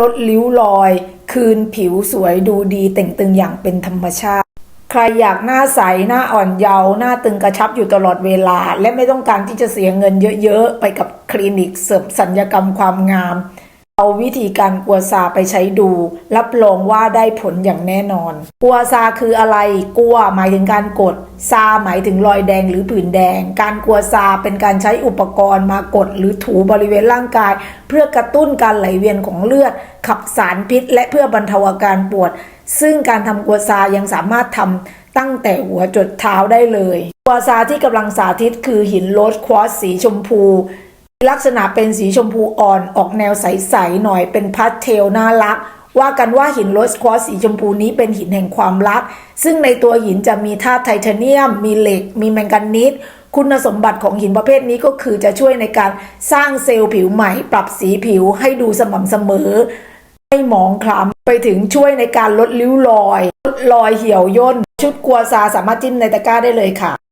ลดริ้วรอย คืนผิวสวยดูดีเต่งตึงอย่างเป็นธรรมชาติ ใครอยากหน้าใส หน้าอ่อนเยาว์หน้าตึงกระชับอยู่ตลอดเวลา และไม่ต้องการที่จะเสียเงินเยอะๆ ไปกับคลินิกเสริมสัญญกรรมความงาม เอาวิธีการกัวซาไปใช้ดู รับรองว่าได้ผลอย่างแน่นอน กัวซาคืออะไร กัวหมายถึงการกด ซาหมายถึงรอยแดงหรือผื่นแดง การกัวซาเป็นการใช้อุปกรณ์มากดหรือถูบริเวณร่างกาย เพื่อกระตุ้นการไหลเวียนของเลือด ขับสารพิษ และเพื่อบรรเทาอาการปวด ซึ่งการทำกัวซายังสามารถทำตั้งแต่หัวจดเท้าได้เลย กัวซาที่กำลังสาธิตคือหินโรสควอตซ์สีชมพู ลักษณะเป็นสีชมพูอ่อนออกแนวใสๆหน่อยเป็นพาสเทลน่ารัก ว่ากันว่าหินโรสควอตซ์สีชมพูนี้เป็นหินแห่งความรัก ซึ่งในตัวหินจะมีธาตุไทเทเนียม มีเหล็ก มีแมงกานีสคุณสมบัติของหินประเภทนี้ก็คือจะช่วยในการสร้างเซลล์ผิวใหม่ ปรับสีผิวให้ดูสม่ำเสมอไม่หมองคล้ำไปถึงช่วยในการลดริ้วรอย ลดรอยเหี่ยวย่นชุดกัวซาสามารถจิ้มในตะกร้าได้เลยค่ะ